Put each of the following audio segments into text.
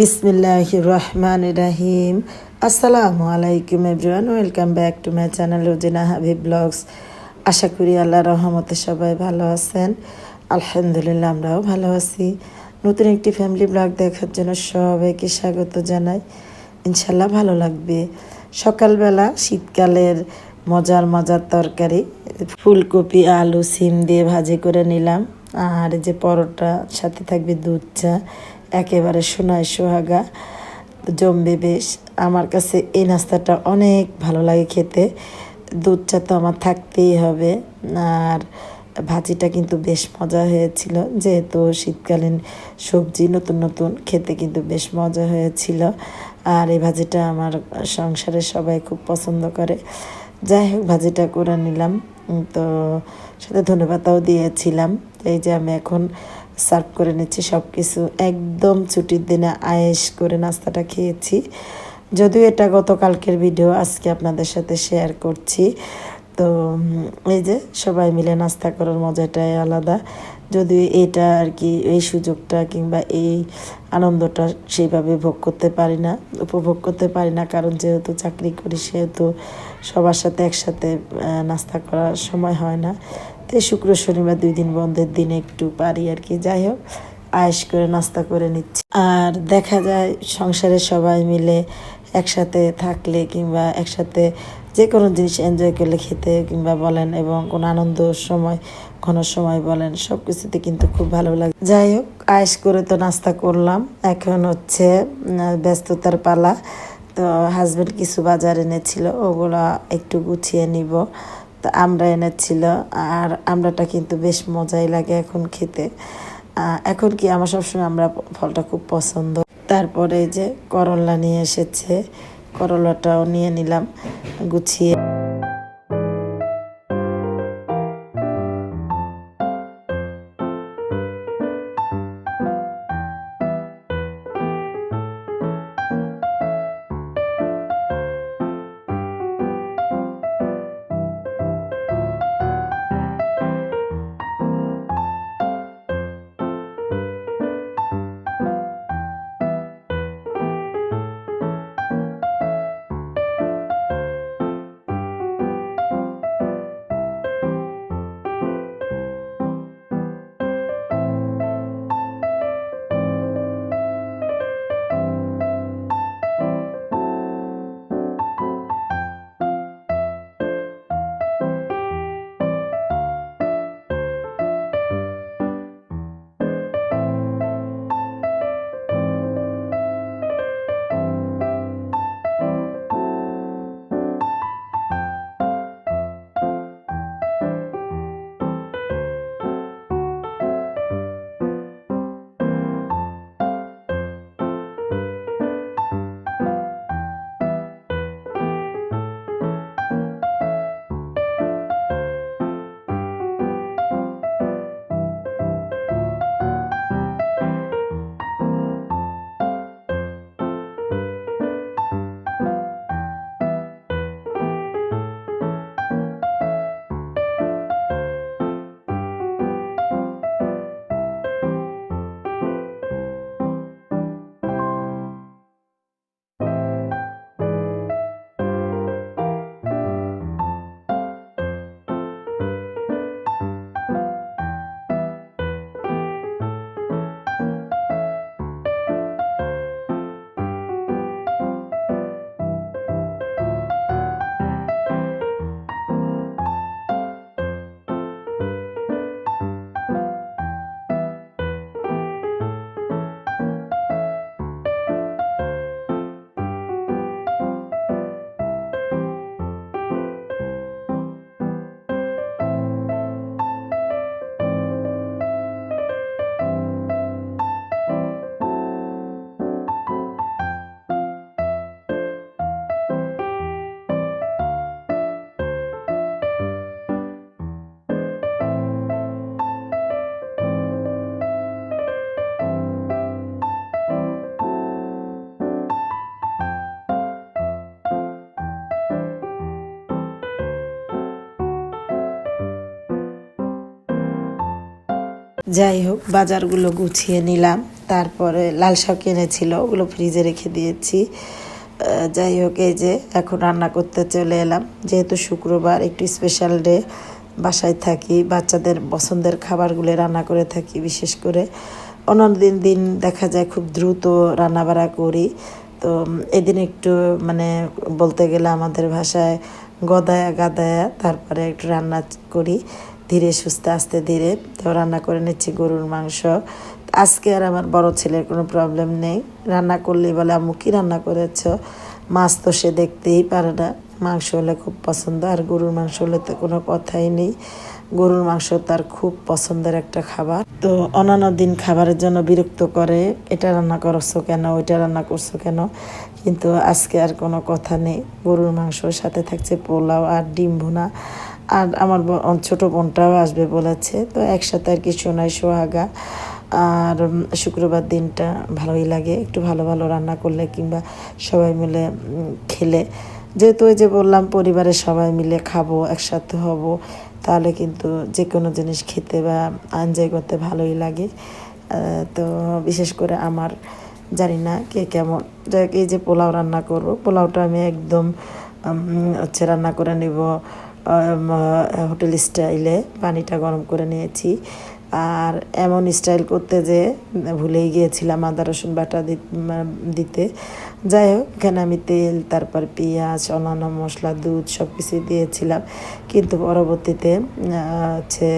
বিসমিল্লাহ রহমান রাহিম আসসালামু আলাইকুম everyone welcome back to my channel Rozina Habib blogs আশা করি আল্লাহ রহমতে সবাই ভালো আছেন। আলহামদুলিল্লাহ, আমরাও ভালো আছি। নতুন একটি ফ্যামিলি ব্লগ দেখার জন্য সবাইকে স্বাগত জানাই। ইনশাল্লাহ ভালো লাগবে। সকালবেলা শীতকালের মজার মজার তরকারি, ফুলকপি, আলু, সিম দিয়ে ভাজি করে নিলাম। আর যে পরোটা, সাথে থাকবে দুধ, চা, একেবারে সোনায় সোহাগা, জমবে বেশ। আমার কাছে এই নাস্তাটা অনেক ভালো লাগে খেতে। দুধ, চা তো আমার থাকতেই হবে। আর ভাজিটা কিন্তু বেশ মজা হয়েছিল, যেহেতু শীতকালীন সবজি নতুন নতুন, খেতে কিন্তু বেশ মজা হয়েছিল। আর এই ভাজিটা আমার সংসারে সবাই খুব পছন্দ করে। যাই হোক, ভাজিটা করে নিলাম। তো সাথে ধন্যবাদও দিয়েছিলাম। এই যে আমি এখন সার্ভ করে নিচ্ছি সব কিছু একদম ছুটির দিনে আয়েস করে নাস্তাটা খেয়েছি। যদিও এটা গতকালকের ভিডিও আজকে আপনাদের সাথে শেয়ার করছি। তো এই যে সবাই মিলে নাস্তা করার মজাটাই আলাদা। যদিও এটা আর কি এই সুযোগটা কিংবা এই আনন্দটা সেইভাবে ভোগ করতে পারি না, উপভোগ করতে পারি না। কারণ যেহেতু চাকরি করি, সেহেতু সবার সাথে একসাথে নাস্তা করার সময় হয় না। তো শুক্র শনিবার দুই দিন বন্ধের দিনে একটু পারি আর কি, যাই হোক আয়েস করে নাস্তা করে নিচ্ছি। আর দেখা যায় সংসারে সবাই মিলে একসাথে থাকলে কিংবা একসাথে যে কোনো জিনিস এনজয় করলে খেতে কিংবা বলেন এবং কোনো আনন্দ সময়, ঘন সময় বলেন সব কিছুতে কিন্তু খুব ভালো লাগে। যাই হোক আয়েস করে তো নাস্তা করলাম। এখন হচ্ছে ব্যস্ততার পালা। তো হাজবেন্ড কিছু বাজার এনেছিল, ওগুলো একটু গুছিয়ে নিব। তো আমরা এনেছিল, আর আমরাটা কিন্তু বেশ মজাই লাগে এখন খেতে। এখন কি আমার সবসময় আমরা ফলটা খুব পছন্দ। তারপরে যে করলা নিয়ে এসেছে, করলাটাও নিয়ে নিলাম, গুছিয়ে যাই হোক, বাজারগুলো গুছিয়ে নিলাম। তারপরে লাল শাক এনেছিল, ওগুলো ফ্রিজে রেখে দিয়েছি। যাই হোক, এই যে এখন রান্না করতে চলে এলাম। যেহেতু শুক্রবার, একটু স্পেশাল ডে বাসায় থাকি, বাচ্চাদের পছন্দের খাবারগুলো রান্না করে থাকি বিশেষ করে। অন্য দিন দিন দেখা যায় খুব দ্রুত রান্না বাড়া করি। তো এদিন একটু মানে বলতে গেলে আমাদের ভাষায় গদায়া গাদায়া, তারপরে একটু রান্না করি। ধীরে সুস্থে আস্তে ধীরে তো রান্না করে নিচ্ছি গরুর মাংস। আজকে আর আমার বড় ছেলের কোনো প্রবলেম নেই। রান্না করলেই বলে, আম্মু, কি রান্না করেছ? মাছ তো সে দেখতেই পারে না। মাংস হলে খুব পছন্দ, আর গরুর মাংস হলে তো কোনো কথাই নেই। গরুর মাংস তার খুব পছন্দের একটা খাবার। তো অন্যান্য দিন খাবারের জন্য বিরক্ত করে, এটা রান্না করছ কেন? ওইটা রান্না করছ কেন? কিন্তু আজকে আর কোনো কথা নেই। গরুর মাংসর সাথে থাকছে পোলাও আর ডিম ভুনা। আর আমার ছোট বোনটাও আসবে বলেছে। তো একসাথে আর কি সোনাই সোহাগা আর শুক্রবার দিনটা ভালোই লাগে। একটু ভালো ভালো রান্না করলে কিংবা সবাই মিলে খেলে। যেহেতু ওই যে বললাম, পরিবারের সবাই মিলে খাব, একসাথে হব, তাহলে কিন্তু যে কোনো জিনিস খেতে বা এনজয় করতে ভালোই লাগে। তো বিশেষ করে আমার, জানি না কে কেমন। যাই এই যে পোলাও রান্না করব, পোলাওটা আমি একদম হচ্ছে রান্না করে নেব। হোটেল স্টাইলে পানিটা গরম করে নিয়েছি। আর এমন স্টাইল করতে যে ভুলেই গিয়েছিলাম আদা, রসুন বাটা দিতে। যাই হোক, এখানে আমি তেল, তারপর পেঁয়াজ, অন্যান্য মশলা, দুধ সব কিছু দিয়েছিলাম। কিন্তু পরবর্তীতে হচ্ছে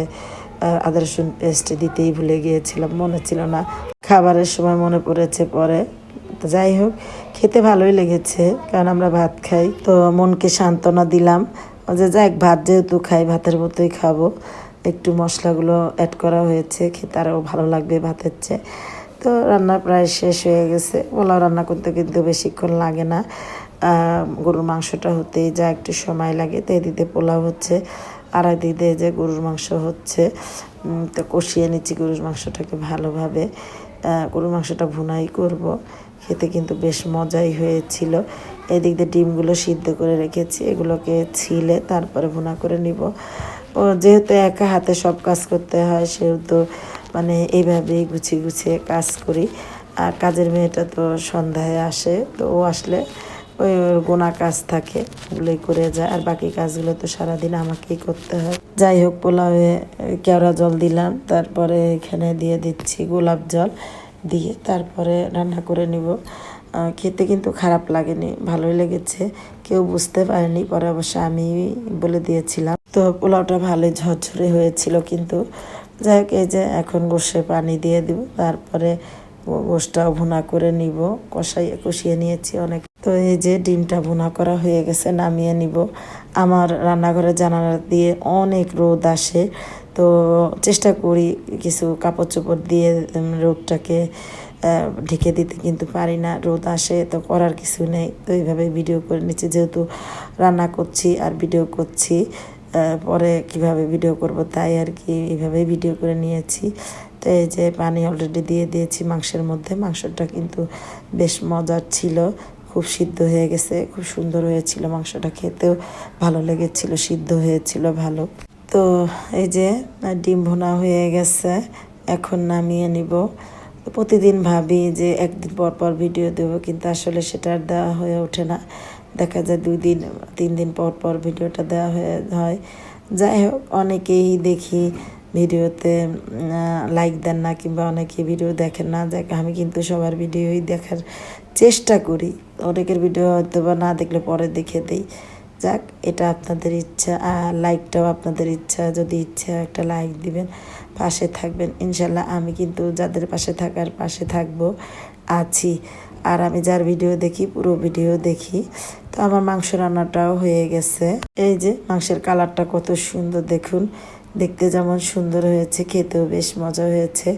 আদা, রসুন পেস্ট দিতেই ভুলে গিয়েছিলাম, মনে ছিল না। খাবারের সময় মনে পড়েছে পরে। যাই হোক, খেতে ভালোই লেগেছে, কারণ আমরা ভাত খাই। তো মনকে সান্ত্বনা দিলাম যে যাক, ভাত যেহেতু খাই, ভাতের মতোই খাব। একটু মশলাগুলো অ্যাড করা হয়েছে, খেতে আরও ভালো লাগবে ভাতের চেয়ে। তো রান্না প্রায় শেষ হয়ে গেছে। পোলাও রান্না করতে কিন্তু বেশিক্ষণ লাগে না। গরুর মাংসটা হতেই যা একটু সময় লাগে, তো এদিকে পোলাও হচ্ছে, আর এদিকে যে গরুর মাংস হচ্ছে তো কষিয়ে নিচ্ছি গরুর মাংসটাকে ভালোভাবে। গরুর মাংসটা ভুনাই করব। খেতে কিন্তু বেশ মজাই হয়েছিল। এদিক দিয়ে ডিমগুলো সিদ্ধ করে রেখেছি, এগুলোকে ছিলে তারপরে ভুনা করে নিব। ও যেহেতু একা হাতে সব কাজ করতে হয়, সেহেতু মানে এইভাবেই গুছিয়ে গুছিয়ে কাজ করি। আর কাজের মেয়েটা তো সন্ধ্যায় আসে, তো ও আসলে ওই ওর গোনা কাজ থাকে, ওগুলোই করে যায়। আর বাকি কাজগুলো তো সারাদিন আমাকেই করতে হয়। যাই হোক, পোলাওয়ে কেওড়া জল দিলাম, তারপরে এখানে দিয়ে দিচ্ছি গোলাপ জল। দিয়ে তারপরে রান্না করে নিব। খেতে কিন্তু খারাপ লাগেনি, ভালোই লেগেছে। কেউ বুঝতে পারেনি, পরে অবশ্য আমি বলে দিয়েছিলাম। তো পোলাওটা ভালোই ঝরঝরে হয়েছিল কিন্তু। যাই হোক, এই যে এখন গোসে পানি দিয়ে দিব, তারপরে গো- গোশটাও ভুনা করে নিব। কষাই, কষিয়ে নিয়েছি অনেক। তো এই যে ডিমটা ভুনা করা হয়ে গেছে, নামিয়ে নিব। আমার রান্নাঘরের জানালা দিয়ে অনেক রোদ আসে। তো চেষ্টা করি কিছু কাপড় চোপড় দিয়ে উম, রোদটাকে ঢেকে দিতে কিন্তু পারি না। রোদ আসে তো করার কিছু নেই। তো এইভাবে ভিডিও করে নিচ্ছি। যেহেতু রান্না করছি আর ভিডিও করছি পরে কীভাবে ভিডিও করব তাই আর কি এইভাবেই ভিডিও করে নিয়েছি। তো এই যে পানি অলরেডি দিয়ে দিয়েছি মাংসের মধ্যে। মাংসটা কিন্তু বেশ মজার ছিল। খুব সিদ্ধ হয়ে গেছে। খুব সুন্দর হয়েছিল মাংসটা। খেতেও ভালো লেগেছিল। সিদ্ধ হয়েছিল ভালো। তো এই যে, ডিম ভোনা হয়ে গেছে, এখন নামিয়ে নিব। প্রতিদিন ভাবি যে একদিন পর পর ভিডিও দেবো, কিন্তু আসলে সেটা আর দেওয়া হয়ে ওঠে না। দেখা যায় দুই দিন, তিন দিন পর পর ভিডিওটা দেওয়া হয়ে হয়। যাই হোক, অনেকেই দেখি ভিডিওতে লাইক দেন না কিংবা অনেকে ভিডিও দেখেন না। দেখ আমি কিন্তু সবার ভিডিওই দেখার চেষ্টা করি। অনেকের ভিডিও হয়তো বা না দেখলে পরে দেখে দিই। যাক, এটা আপনাদের ইচ্ছা, আর লাইকটাও আপনাদের ইচ্ছা, যদি ইচ্ছা একটা লাইক দিবেন, পাশে থাকবেন। ইনশাল্লাহ আমি কিন্তু যাদের পাশে থাকার পাশে থাকব, আছি। আর আমি যার ভিডিও দেখি, পুরো ভিডিও দেখি। তো আমার মাংস রান্নাটাও হয়ে গেছে। এই যে, মাংসের কালারটা কত সুন্দর, দেখুন। দেখতে যেমন সুন্দর হয়েছে, খেতেও বেশ মজা হয়েছে।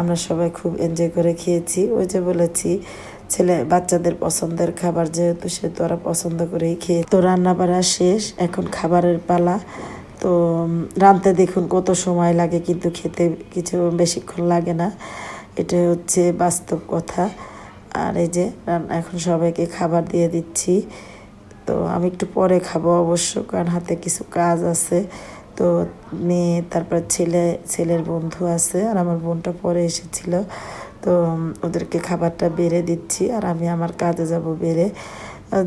আমরা সবাই খুব এনজয় করে খেয়েছি। ওই যে বলেছি ছেলে বাচ্চাদের পছন্দের খাবার যেহেতু সেহেতু ওরা পছন্দ করেই খেয়ে। তো রান্না বাড়া শেষ, এখন খাবারের পালা। তো রাঁধতে দেখুন কত সময় লাগে, কিন্তু খেতে কিছু বেশিক্ষণ লাগে না। এটা হচ্ছে বাস্তব কথা। আর এই যে এখন সবাইকে খাবার দিয়ে দিচ্ছি। তো আমি একটু পরে খাব অবশ্য, কারণ হাতে কিছু কাজ আছে। তো মেয়ে, তারপর ছেলে, ছেলের বন্ধু আছে, আর আমার বোনটা পরে এসেছিল। তো ওদেরকে খাবারটা বেড়ে দিচ্ছি আর আমি আমার কাজে যাব বেড়ে।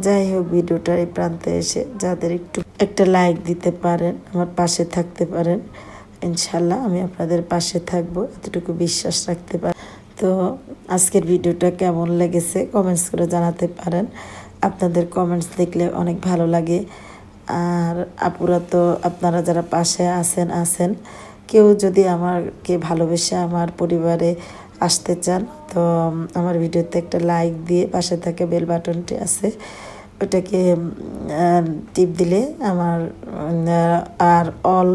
যাই হোক ভিডিওটার এই প্রান্তে এসে যাদের একটু, একটা লাইক দিতে পারেন, আমার পাশে থাকতে পারেন, ইনশাল্লাহ আমি আপনাদের পাশে থাকব, এতটুকু বিশ্বাস রাখতে পারেন তো, আজকের ভিডিওটা কেমন লেগেছে কমেন্টস করে জানাতে পারেন। আপনাদের কমেন্টস দেখলে অনেক ভালো লাগে। আর আপুরা তো, আপনারা যারা পাশে আছেন আছেন, কেউ যদি আমাকে ভালোবেসে আমার পরিবারে আসতে চান, তো আমার ভিডিওতে একটা লাইক দিয়ে পাশে থাকে বেল বাটনটি আছে। ওটাকে টিপ দিলে আমার আর অল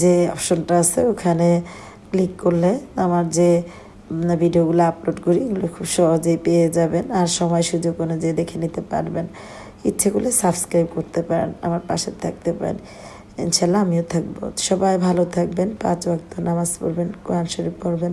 যে অপশনটা আছে ওখানে ক্লিক করলে আমার যে ভিডিওগুলো আপলোড করি, এগুলো খুব সহজেই পেয়ে যাবেন। আর সময় সুযোগ অনুযায়ী দেখে নিতে পারবেন। ইচ্ছে করলে সাবস্ক্রাইব করতে পারেন, আমার পাশে থাকতে পারেন। ইনশাল্লাহ আমিও থাকব। সবাই ভালো থাকবেন, পাঁচ ওয়াক্ত নামাজ পড়বেন, কোরআন শরীফ পড়বেন।